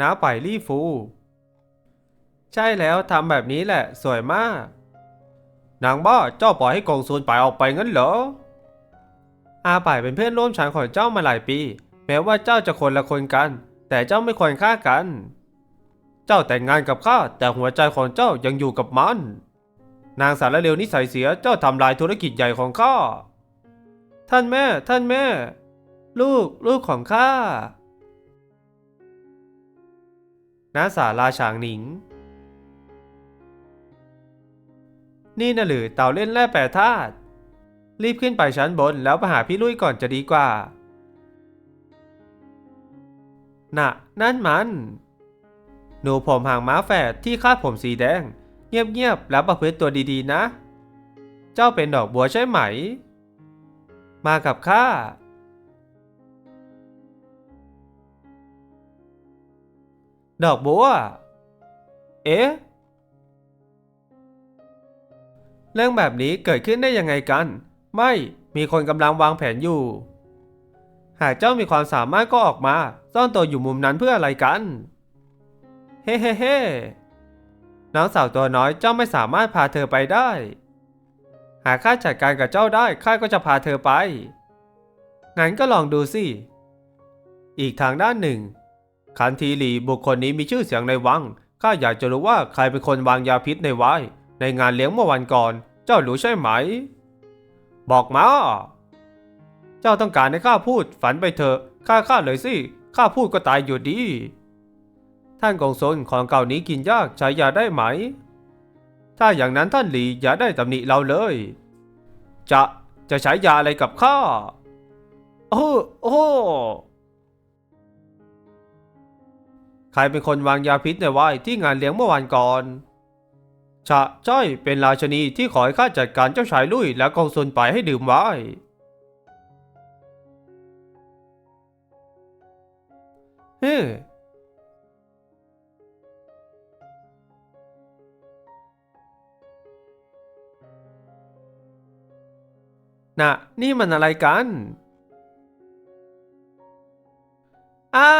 น้าไปลี่ฟู ใช่แล้วทำแบบนี้แหละสวยมาก นางบ้าเจ้าปล่อยให้กองซูนไปออกไปงั้นเหรอ อาป่ายเป็นเพื่อนร่วมชั้นของเจ้ามาหลายปี แม้ว่าเจ้าจะคนละคนกัน แต่เจ้าไม่ควรฆ่ากัน เจ้าแต่งงานกับข้าแต่หัวใจของเจ้ายังอยู่กับมัน นางสารเลวนิสัยเสียเจ้าทำลายธุรกิจใหญ่ของข้าท่านแม่ ท่านแม่ ลูก ลูกของข้า ณศาลาฉางหนิง นี่น่ะหรือเต่าเล่นแร่แปรธาตุรีบขึ้นไปชั้นบนแล้วไปหาพี่ลุยก่อนจะดีกว่า น่ะ นั่นมัน หนูผมหางม้าแฝดที่คาดผมสีแดง เงียบๆแล้วประพฤติตัวดีๆนะ เจ้าเป็นดอกบัวใช่ไหม มากับข้า ดอกบัว เอ๊ะ เรื่องแบบนี้เกิดขึ้นได้ยังไงกัน ไม่ มีคนกำลังวางแผนอยู่ หากเจ้ามีความสามารถก็ออกมา ซ่อนตัวอยู่มุมนั้นเพื่ออะไรกัน เฮ้เฮ้เฮ้น้องสาวตัวน้อยเจ้าไม่สามารถพาเธอไปได้ หากข้าจัดการกับเจ้าได้ข้าก็จะพาเธอไป งั้นก็ลองดูสิ อีกทางด้านหนึ่ง คันทีหลีบุคคลนี้มีชื่อเสียงในวัง ข้าอยากจะรู้ว่าใครเป็นคนวางยาพิษในไว้ในงานเลี้ยงเมื่อวันก่อน เจ้ารู้ใช่ไหม บอกมา เจ้าต้องการให้ข้าพูด ฝันไปเถอะ ข้าข้าเลยสิ ข้าพูดก็ตายอยู่ดี ท่านกงซนของเก่านี้กินยากใช้ยาได้ไหม ถ้าอย่างนั้นท่านหลีอย่าได้ตำหนิเราเลย จะจะใช้ยาอะไรกับข้า โอ้โอ้ ใครเป็นคนวางยาพิษในไว้ที่งานเลี้ยงเมื่อวานก่อน ชะจ้อยเป็นราชนีที่ขอให้ข้าจัดการเจ้าชายลุยและกองซุนไปให้ดื่มไว้ เฮ้น่ะนี่มันอะไรกันอ้า